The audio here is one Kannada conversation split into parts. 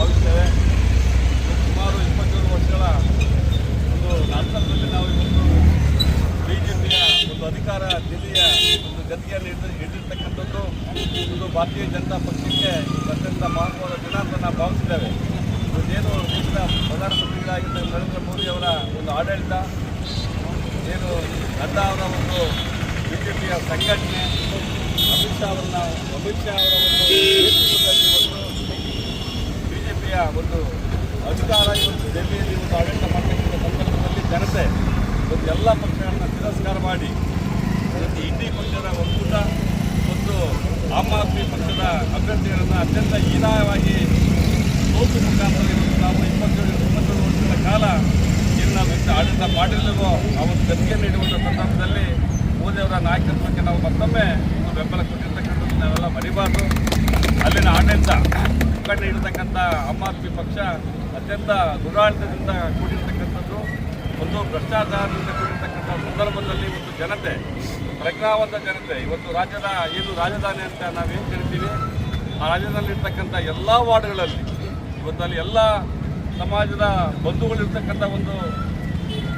ಭಾವಿಸ್ತೇವೆ. ಸುಮಾರು ಇಪ್ಪತ್ತೇಳು ವರ್ಷಗಳ ಒಂದು ನಂತರದಲ್ಲಿ ನಾವು ಇವತ್ತು ಬಿ ಜೆ ಪಿಯ ಒಂದು ಅಧಿಕಾರ ದಿಲ್ಲಿಯ ಒಂದು ಗತಿಯನ್ನು ಹಿಡಿದು, ಹಿಡಿದಿರ್ತಕ್ಕಂಥದ್ದು ಒಂದು ಭಾರತೀಯ ಜನತಾ ಪಕ್ಷಕ್ಕೆ ಅತ್ಯಂತ ಮಹತ್ವದ ದಿನ ಅಂತ ನಾವು ಭಾವಿಸಿದ್ದೇವೆ ಇವತ್ತೇನು ದೇಶದ ಪ್ರಧಾನಮಂತ್ರಿಗಳಾಗಿದ್ದ ನರೇಂದ್ರ ಮೋದಿ ಅವರ ಒಂದು ಆಡಳಿತ, ಏನು ನಡ್ಡಾ ಅವರ ಒಂದು ಬಿ ಜೆ ಪಿಯ ಸಂಘಟನೆ, ಅಮಿತ್ ಶಾ ಅವರನ್ನ ಅಮಿತ್ ಶಾ ಅವರ ಒಂದು ನೇತೃತ್ವದಲ್ಲಿ ಒಂದು ಅಧಿಕಾರ ಇವತ್ತು ದೆಹಲಿಯಲ್ಲಿ ಒಂದು ಆಡಳಿತ ಮಾಡಬೇಕಂತ ಸಂದರ್ಭದಲ್ಲಿ ಜನತೆ ಒಂದು ಎಲ್ಲ ಪಕ್ಷಗಳನ್ನು ತಿರಸ್ಕಾರ ಮಾಡಿ ಇವತ್ತು ಇಂಡಿ ಪಕ್ಷದ ಒಕ್ಕೂಟ ಮತ್ತು ಆಮ್ ಆದ್ಮಿ ಪಕ್ಷದ ಅಭ್ಯರ್ಥಿಗಳನ್ನು ಅತ್ಯಂತ ಹೀನಾಯವಾಗಿ ಸೋತು ಮುಖಾಂತರ ಇವತ್ತು ನಾವು ಇಪ್ಪತ್ತೇಳು ಇಪ್ಪತ್ತೇಳು ವರ್ಷಗಳ ಕಾಲ ಏನು ನಾವು ಎಷ್ಟು ಆಡಳಿತ ಮಾಡಿರಲಿಲ್ಲವೋ ಆ ಒಂದು ಗತಿಗೆ ನೀಡುವಂಥ ಸಂದರ್ಭದಲ್ಲಿ ಮೋದಿಯವರ ನಾಯಕತ್ವಕ್ಕೆ ನಾವು ಮತ್ತೊಮ್ಮೆ ಬೆಂಬಲ ಕೊಟ್ಟಿರ್ತಕ್ಕಂಥದ್ದು ನಾವೆಲ್ಲ ಮರಿಬಾರ್ದು. ಅಲ್ಲಿನ ಆಡಳಿತ ಮುಖಂಡ ಇರತಕ್ಕಂಥ ಆಮ್ ಆದ್ಮಿ ಪಕ್ಷ ಅತ್ಯಂತ ದುರಾಡಳಿತದಿಂದ ಕೂಡಿರ್ತಕ್ಕಂಥದ್ದು, ಒಂದು ಭ್ರಷ್ಟಾಚಾರದಿಂದ ಕೂಡಿರ್ತಕ್ಕಂಥ ಸಂದರ್ಭದಲ್ಲಿ ಒಂದು ಜನತೆ, ಪ್ರಜ್ಞಾವಂತ ಜನತೆ, ಇವತ್ತು ರಾಜ್ಯದ ಏನು ರಾಜಧಾನಿ ಅಂತ ನಾವೇನು ಕರಿತೀವಿ? ಆ ರಾಜ್ಯದಲ್ಲಿರ್ತಕ್ಕಂಥ ಎಲ್ಲ ವಾರ್ಡ್ಗಳಲ್ಲಿ, ಇವತ್ತು ಅಲ್ಲಿ ಎಲ್ಲ ಸಮಾಜದ ಬಂಧುಗಳಿರ್ತಕ್ಕಂಥ ಒಂದು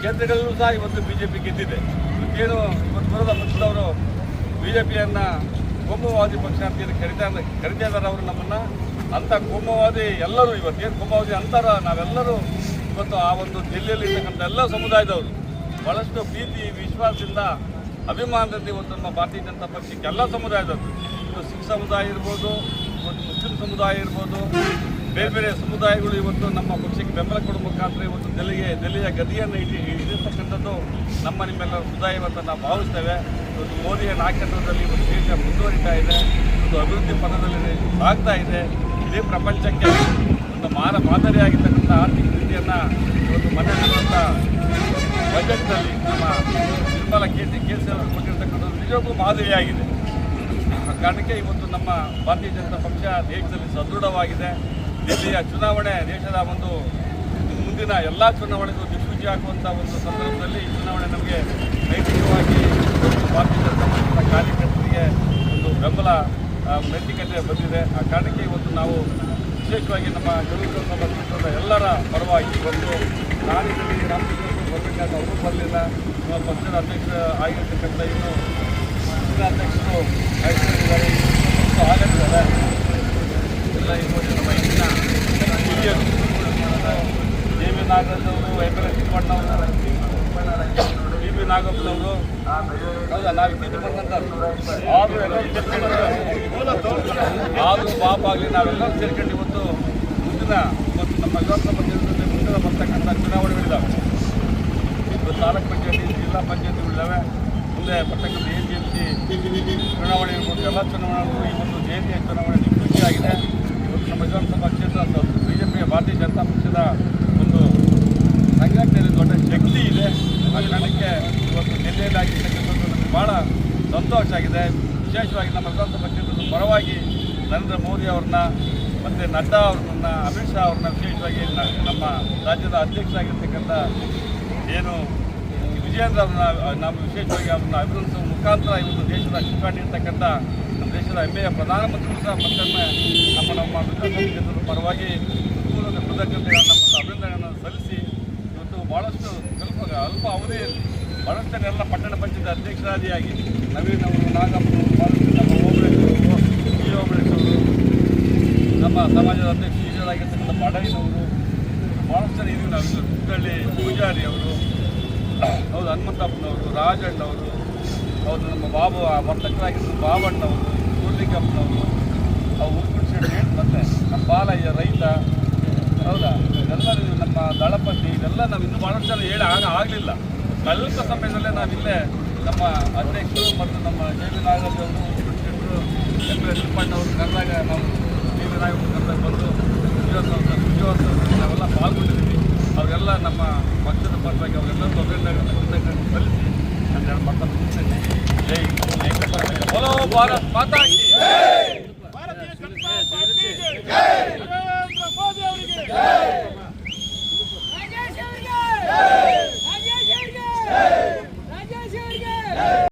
ಕ್ಷೇತ್ರಗಳಲ್ಲೂ ಸಹ ಇವತ್ತು ಬಿ ಜೆ ಪಿ ಗೆದ್ದಿದೆ. ಇವತ್ತೇನು ಇವತ್ತು ಬರೋದ ಪಕ್ಷದವರು ಬಿ ಜೆ ಪಿಯನ್ನು ಕೋಮುವಾದಿ ಪಕ್ಷ ಅಂತ ಏನು ಕರಿತಾ ಕರಿತಾ ಇದ್ದಾರೆ ಅವರು ನಮ್ಮನ್ನು. ಅಂಥ ಕೋಮುವಾದಿ ಎಲ್ಲರೂ ಇವತ್ತೇನು ಕೋಮುವಾದಿ ಅಂತಾರ? ನಾವೆಲ್ಲರೂ ಇವತ್ತು ಆ ಒಂದು ಜಿಲ್ಲೆಯಲ್ಲಿ ಇರ್ತಕ್ಕಂಥ ಎಲ್ಲ ಸಮುದಾಯದವರು ಭಾಳಷ್ಟು ಪ್ರೀತಿ ವಿಶ್ವಾಸದಿಂದ, ಅಭಿಮಾನದಿಂದ ಇವತ್ತು ನಮ್ಮ ಭಾರತೀಯ ಜನತಾ ಪಕ್ಷಕ್ಕೆ ಎಲ್ಲ ಸಮುದಾಯದವರು. ಇವತ್ತು ಸಿಖ್ ಸಮುದಾಯ ಇರ್ಬೋದು ಇವತ್ತು ಮುಸ್ಲಿಂ ಸಮುದಾಯ ಇರ್ಬೋದು ಬೇರೆ ಬೇರೆ ಸಮುದಾಯಗಳು ಇವತ್ತು ನಮ್ಮ ಪಕ್ಷಕ್ಕೆ ಬೆಂಬಲ ಕೊಡುವ ಮುಖಾಂತರ ಇವತ್ತು ದೆಲ್ಲಿಗೆ, ದೆಲ್ಲಿಯ ಗದಿಯನ್ನು ಇಟ್ಟು ಹಿಡಿದಿರ್ತಕ್ಕಂಥದ್ದು ನಮ್ಮ ನಿಮ್ಮೆಲ್ಲ ಸುದಾಯ ಅಂತ ನಾವು ಭಾವಿಸ್ತೇವೆ. ಇವತ್ತು ಮೋದಿಯ ನಾಯಕತ್ವದಲ್ಲಿ ಇವತ್ತು ದೇಶ ಮುಂದುವರಿತಾ ಇದೆ ಒಂದು ಅಭಿವೃದ್ಧಿ ಪಥದಲ್ಲಿ ಸಾಗ್ತಾ ಇದೆ. ಇಡೀ ಪ್ರಪಂಚಕ್ಕೆ ಒಂದು ಮಾರ ಮಾದರಿಯಾಗಿರ್ತಕ್ಕಂಥ ಆರ್ಥಿಕ ನೀತಿಯನ್ನು ಇವತ್ತು ಮನೆ ನಡೆಯುವಂಥ ಬಜೆಟ್ನಲ್ಲಿ ನಮ್ಮ ನಿರ್ಮಲಾ ಕೇಸಿ ಸಿ ಅವರು ಕೊಟ್ಟಿರ್ತಕ್ಕಂಥದ್ದು ನಿಜಕ್ಕೂ ಮಾದರಿಯಾಗಿದೆ. ಕಾರಣಕ್ಕೆ ಇವತ್ತು ನಮ್ಮ ಭಾರತೀಯ ಜನತಾ ಪಕ್ಷ ದೇಶದಲ್ಲಿ ಸದೃಢವಾಗಿದೆ. ದಿಲ್ಲಿಯ ಚುನಾವಣೆ ದೇಶದ ಒಂದು ಮುಂದಿನ ಎಲ್ಲ ಚುನಾವಣೆಗೂ ದಿಕ್ಸೂಚಿ ಹಾಕುವಂಥ ಒಂದು ಸಂದರ್ಭದಲ್ಲಿ ಈ ಚುನಾವಣೆ ನಮಗೆ ನೈತಿಕವಾಗಿ ಭಾರತೀಯ ಜನತಾ ಪಕ್ಷದ ಕಾರ್ಯಕರ್ತರಿಗೆ ಒಂದು ಬೆಂಬಲ ನೈತಿಕತೆ ಬಂದಿದೆ. ಆ ಕಾರಣಕ್ಕೆ ಇವತ್ತು ನಾವು ವಿಶೇಷವಾಗಿ ನಮ್ಮ ಯುವಕರ ಕ್ಷೇತ್ರದ ಎಲ್ಲರ ಪರವಾಗಿ ಬಂದು ಇದರಲ್ಲಿ ರಾಮಕೃಷ್ಣ ಬರಬೇಕಾದ ಅವರು ಬರಲಿಲ್ಲ. ನಮ್ಮ ಪಕ್ಷದ ಅಧ್ಯಕ್ಷ ಆಗಿರ್ತಕ್ಕಂಥ ಇನ್ನು ಪಕ್ಷದ ಅಧ್ಯಕ್ಷರು ಆಗಮಿದ್ದಾರೆ ಎಲ್ಲ ಇನ್ನು ನಮ್ಮ ಹಿಂದಿನ ಹಿರಿಯರು ಡಿ ವಿ ನಾಗರಾಜ್ ಅವರು ಎ ತಿಮ್ಮಣ್ಣವರು ಡಿ ಬಿ ನಾಗಪ್ಪನವರು ಹೌದಾ ನಾವು ಇತ್ತೀಚೆಗೆ ಬಂದಂಥವ್ರು ಆದರೂ ಎಲ್ಲರೂ ಆದರೂ ಪಾಪ ಆಗಲಿ ನಾವೆಲ್ಲರೂ ಸೇರ್ಕೊಂಡು ಇವತ್ತು ಮುಂದಿನ ಮತ್ತು ನಮ್ಮ ವಿಧಾನಸಭಾ ಕ್ಷೇತ್ರದಲ್ಲಿ ಮುಂದಿನ ಬರ್ತಕ್ಕಂಥ ಚುನಾವಣೆಗಳಿದ್ದಾವೆ ಇವತ್ತು ತಾಲೂಕು ಪಂಚಾಯತಿ ಜಿಲ್ಲಾ ಪಂಚಾಯತಿಗಳಿದ್ದಾವೆ ಮುಂದೆ ಬರ್ತಕ್ಕಂಥ ಎ ಜಿ ಎಂ ಸಿ ಚುನಾವಣೆ ಇರ್ಬೋದು ಎಲ್ಲ ಚುನಾವಣೆಗಳು ಈ ಒಂದು ಜಯಂತಿಯ ಚುನಾವಣೆ ಖುಷಿಯಾಗಿದೆ ಇವತ್ತು ನಮ್ಮ ವಿಧಾನಸಭಾ ಕ್ಷೇತ್ರ ಬಿ ಜೆ ಪಿಯ ಭಾರತೀಯ ಜನತಾ ಪಕ್ಷದ ಒಂದು ಸಂಘಟನೆಯಲ್ಲಿ ದೊಡ್ಡ ಶಕ್ತಿ ಇದೆ ಆ ಕಾರಣಕ್ಕೆ ಇವತ್ತು ಜಿಲ್ಲೆಯಲ್ಲಿ ಆಗಿರ್ತಕ್ಕಂಥದ್ದು ನಮಗೆ ಭಾಳ ಸಂತೋಷ ಆಗಿದೆ. ವಿಶೇಷವಾಗಿ ನಮ್ಮ ವಿಧಾನಸಭಾ ಕ್ಷೇತ್ರದ ಪರವಾಗಿ ನರೇಂದ್ರ ಮೋದಿ ಅವ್ರನ್ನ ಮತ್ತು ನಡ್ಡಾ ಅವ್ರನ್ನ, ಅಮಿತ್ ಶಾ ಅವ್ರನ್ನ ವಿಶೇಷವಾಗಿ ನಮ್ಮ ರಾಜ್ಯದ ಅಧ್ಯಕ್ಷರಾಗಿರ್ತಕ್ಕಂಥ ಏನು ವಿಜಯೇಂದ್ರ ಅವ್ರನ್ನ, ನಾವು ವಿಶೇಷವಾಗಿ ಅವ್ರನ್ನ ಅಭಿನಂದಿಸುವ ಮುಖಾಂತರ ಇವತ್ತು ದೇಶದ ಚುಕ್ಕಾಣಿರ್ತಕ್ಕಂಥ ನಮ್ಮ ದೇಶದ ಹೆಮ್ಮೆಯ ಪ್ರಧಾನಮಂತ್ರಿ ಸಹ ಮತ್ತೊಮ್ಮೆ ನಮ್ಮ ನಮ್ಮ ವಿಧಾನಸಭಾ ಪರವಾಗಿ ಪೂರ್ವಕ ಕೃತಜ್ಞತೆಗಳನ್ನು ಮತ್ತು ಅಭಿನಂದನೆಗಳನ್ನು ಸಲ್ಲಿಸಿ ಇವತ್ತು ಭಾಳಷ್ಟು ಸ್ವಲ್ಪ ಅಲ್ಪ ಅವಧಿಯಲ್ಲಿ ಎಲ್ಲ ಪಟ್ಟಣ ಪಂಚಾಯತ್ ಅಧ್ಯಕ್ಷರಾದಿಯಾಗಿ ನವೀನ್ ಅವರು ನಾಗಪ್ಪನವರು ನಮ್ಮ ನಮ್ಮ ಸಮಾಜದ ಅಧ್ಯಕ್ಷ ಹಿರಿಯರಾಗಿರ್ತಕ್ಕಂಥ ಬಡವಿನವರು ಭಾಳಷ್ಟು ಜನ ಇದೀವಿ ನಾವು. ಹುಬ್ಬಳ್ಳಿ ಪೂಜಾರಿ ಅವರು, ಹೌದು, ಹನುಮಂತಪ್ಪನವರು, ರಾಜಣ್ಣವರು, ಹೌದು, ನಮ್ಮ ಬಾಬು ವರ್ತಕರಾಗಿರ್ತಕ್ಕಂಥ ಬಾಬಣ್ಣವರು ಕೂರ್ಲಿಂಗಪ್ಪನವರು ಅವು ಉರ್ಕುಡ್ ಶೆಟ್ಟಿ ಮತ್ತೆ ನಮ್ಮ ಬಾಲಯ್ಯ ರೈತ, ಹೌದಾ? ಇದೆಲ್ಲ ನಮ್ಮ ದಳಪತಿ ಇದೆಲ್ಲ ನಾವು ಇನ್ನೂ ಭಾಳಷ್ಟು ಜನ ಹೇಳಿ ಆಗ ಆಗಲಿಲ್ಲ. ಅಲ್ಪ ಸಮಯದಲ್ಲೇ ನಾವಿಲ್ಲೇ ನಮ್ಮ ಅಧ್ಯಕ್ಷರು ಮತ್ತು ನಮ್ಮ ಜೆ ವಿ ನಾಗರಾಜ್ ಅವರು ಎಂ ಎಸ್ ಕರೆದಾಗ ನಾವು ಜೆ ವಿ ಕರೆದಾಗ ಬಂದು ವಿಜಯೋತ್ಸವ ನಾವೆಲ್ಲ ಪಾಲ್ಗೊಂಡಿದ್ದೀವಿ. ಅವರೆಲ್ಲ ನಮ್ಮ ಪಕ್ಷದ ಪರವಾಗಿ ಅವರೆಲ್ಲ ತೊಂದರೆ ಕೃತಜ್ಞತೆ ಸಲ್ಲಿಸಿ ನಾನು ಮುಗಿಸ್ತೇನೆ. ಜೈ ಭಾರತ್ ಮಾತಾ